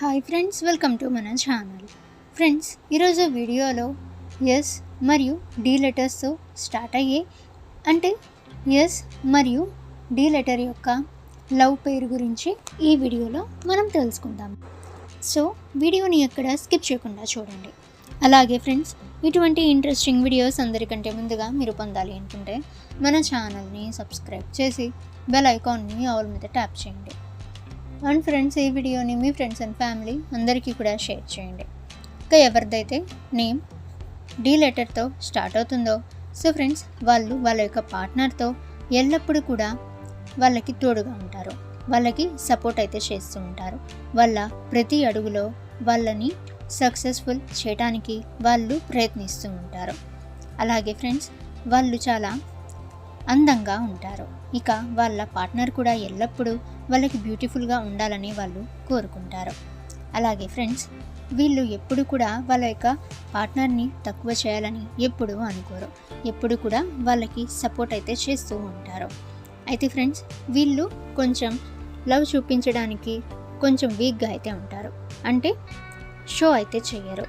Hi friends welcome to మన channel friends ఈరోజు వీడియోలో ఎస్ మరియు డి లెటర్స్తో స్టార్ట్ అయ్యే అంటే ఎస్ మరియు డి లెటర్ యొక్క లవ్ పేరు గురించి ఈ వీడియోలో మనం తెలుసుకుందాం. సో వీడియోని ఎక్కడ స్కిప్ చేయకుండా చూడండి. అలాగే ఫ్రెండ్స్ ఇటువంటి ఇంట్రెస్టింగ్ వీడియోస్ అందరికంటే ముందుగా మీరు పొందాలి అనుకుంటే మన ఛానల్ని సబ్స్క్రైబ్ చేసి బెల్ ఐకాన్ని ఆల్ మీద ట్యాప్ చేయండి. అండ్ ఫ్రెండ్స్ ఈ వీడియోని మీ ఫ్రెండ్స్ అండ్ ఫ్యామిలీ అందరికీ కూడా షేర్ చేయండి. ఇంకా ఎవరిదైతే నేమ్ డి లెటర్తో స్టార్ట్ అవుతుందో సో ఫ్రెండ్స్ వాళ్ళు వాళ్ళ యొక్క పార్ట్నర్తో ఎల్లప్పుడూ కూడా వాళ్ళకి తోడుగా ఉంటారు. వాళ్ళకి సపోర్ట్ అయితే చేస్తూ ఉంటారు. వాళ్ళ ప్రతి అడుగులో వాళ్ళని సక్సెస్ఫుల్ చేయడానికి వాళ్ళు ప్రయత్నిస్తూ ఉంటారు. అలాగే ఫ్రెండ్స్ వాళ్ళు చాలా అందంగా ఉంటారు. ఇక వాళ్ళ పార్ట్నర్ కూడా ఎల్లప్పుడూ వాళ్ళకి బ్యూటిఫుల్గా ఉండాలని వాళ్ళు కోరుకుంటారు. అలాగే ఫ్రెండ్స్ వీళ్ళు ఎప్పుడు కూడా వాళ్ళ యొక్క పార్ట్నర్ని తక్కువ చేయాలని ఎప్పుడూ అనుకోరు. ఎప్పుడు కూడా వాళ్ళకి సపోర్ట్ అయితే చేస్తూ ఉంటారు. అయితే ఫ్రెండ్స్ వీళ్ళు కొంచెం లవ్ చూపించడానికి కొంచెం వీక్గా అయితే ఉంటారు. అంటే షో అయితే చేయరు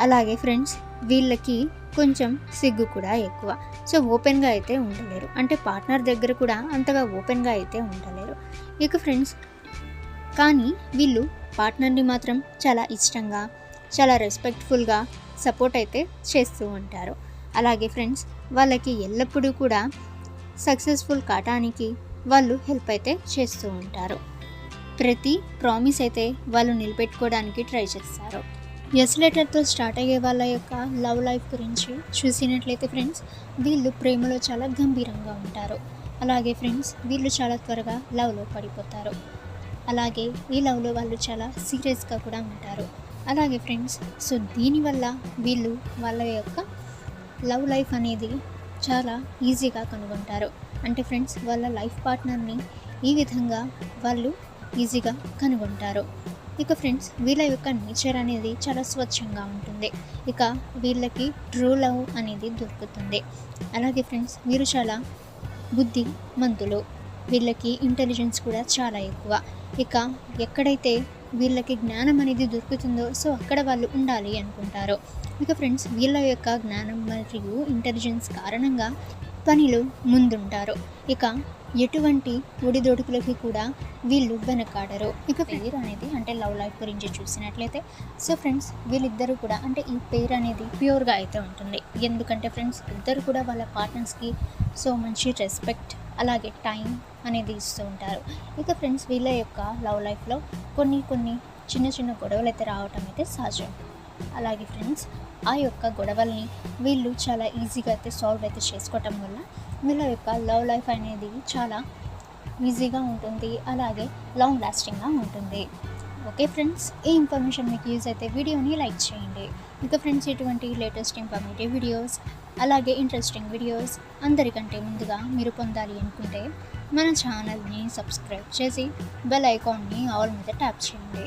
అలాగే ఫ్రెండ్స్ వీళ్ళకి కొంచెం సిగ్గు కూడా ఎక్కువ. సో ఓపెన్గా అయితే ఉండలేరు. అంటే పార్ట్నర్ దగ్గర కూడా అంతగా ఓపెన్గా అయితే ఉండలేరు. ఇక ఫ్రెండ్స్ కానీ వీళ్ళు పార్ట్నర్ని మాత్రం చాలా ఇష్టంగా చాలా రెస్పెక్ట్ఫుల్గా సపోర్ట్ అయితే చేస్తూ ఉంటారు. అలాగే ఫ్రెండ్స్ వాళ్ళకి ఎల్లప్పుడూ కూడా సక్సెస్ఫుల్ కావటానికి వాళ్ళు హెల్ప్ అయితే చేస్తూ ఉంటారు. ప్రతి ప్రామిస్ అయితే వాళ్ళు నిలబెట్టుకోవడానికి ట్రై చేస్తారు. ఎస్ లెటర్తో స్టార్ట్ అయ్యే వాళ్ళ యొక్క లవ్ లైఫ్ గురించి చూసినట్లయితే ఫ్రెండ్స్ వీళ్ళు ప్రేమలో చాలా గంభీరంగా ఉంటారు. అలాగే ఫ్రెండ్స్ వీళ్ళు చాలా త్వరగా లవ్లో పడిపోతారు. అలాగే ఈ లవ్లో వాళ్ళు చాలా సీరియస్గా కూడా ఉంటారు. అలాగే ఫ్రెండ్స్ సో దీనివల్ల వీళ్ళు వాళ్ళ యొక్క లవ్ లైఫ్ అనేది చాలా ఈజీగా కనుగొంటారు. అంటే ఫ్రెండ్స్ వాళ్ళ లైఫ్ పార్ట్నర్ని ఈ విధంగా వాళ్ళు ఈజీగా కనుగొంటారు. ఇక ఫ్రెండ్స్ వీళ్ళ యొక్క నేచర్ అనేది చాలా స్వచ్ఛంగా ఉంటుంది. ఇక వీళ్ళకి ట్రూ లవ్ అనేది దొరుకుతుంది. అలాగే ఫ్రెండ్స్ వీరు చాలా బుద్ధి మంతులు. వీళ్ళకి ఇంటెలిజెన్స్ కూడా చాలా ఎక్కువ. ఇక ఎక్కడైతే వీళ్ళకి జ్ఞానం అనేది దొరుకుతుందో సో అక్కడ వాళ్ళు ఉండాలి అనుకుంటారు. ఇక ఫ్రెండ్స్ వీళ్ళ యొక్క జ్ఞానం మరియు ఇంటెలిజెన్స్ కారణంగా పనిలో ముందుంటారు. ఇక ఎటువంటి ఒడిదొడుకులకి కూడా వీళ్ళు వెనకాడరు. ఇక పేరు అనేది అంటే లవ్ లైఫ్ గురించి చూసినట్లయితే సో ఫ్రెండ్స్ వీళ్ళిద్దరూ కూడా అంటే ఈ పేరు అనేది ప్యూర్గా అయితే ఉంటుంది. ఎందుకంటే ఫ్రెండ్స్ ఇద్దరు కూడా వాళ్ళ పార్ట్నర్స్కి సో మంచి రెస్పెక్ట్ అలాగే టైం అనేది ఇస్తూ ఉంటారు. ఇక ఫ్రెండ్స్ వీళ్ళ యొక్క లవ్ లైఫ్లో కొన్ని కొన్ని చిన్న చిన్న గొడవలు అయితే రావటం అయితే సహజం. అలాగే ఫ్రెండ్స్ ఆ యొక్క గొడవల్ని వీళ్ళు చాలా ఈజీగా అయితే సాల్వ్ అయితే చేసుకోవటం వల్ల వీళ్ళ యొక్క లవ్ లైఫ్ అనేది చాలా ఈజీగా ఉంటుంది అలాగే లాంగ్ లాస్టింగ్గా ఉంటుంది. ఓకే ఫ్రెండ్స్ ఈ ఇన్ఫర్మేషన్ మీకు యూజ్ అయితే వీడియోని లైక్ చేయండి. ఇంకా ఫ్రెండ్స్ ఇటువంటి లేటెస్ట్ ఇన్ఫర్మేటివ్ వీడియోస్ అలాగే ఇంట్రెస్టింగ్ వీడియోస్ అందరికంటే ముందుగా మీరు పొందాలి అనుకుంటే మన ఛానల్ని సబ్స్క్రైబ్ చేసి బెల్ ఐకాన్ని ఆల్ మీద ట్యాప్ చేయండి.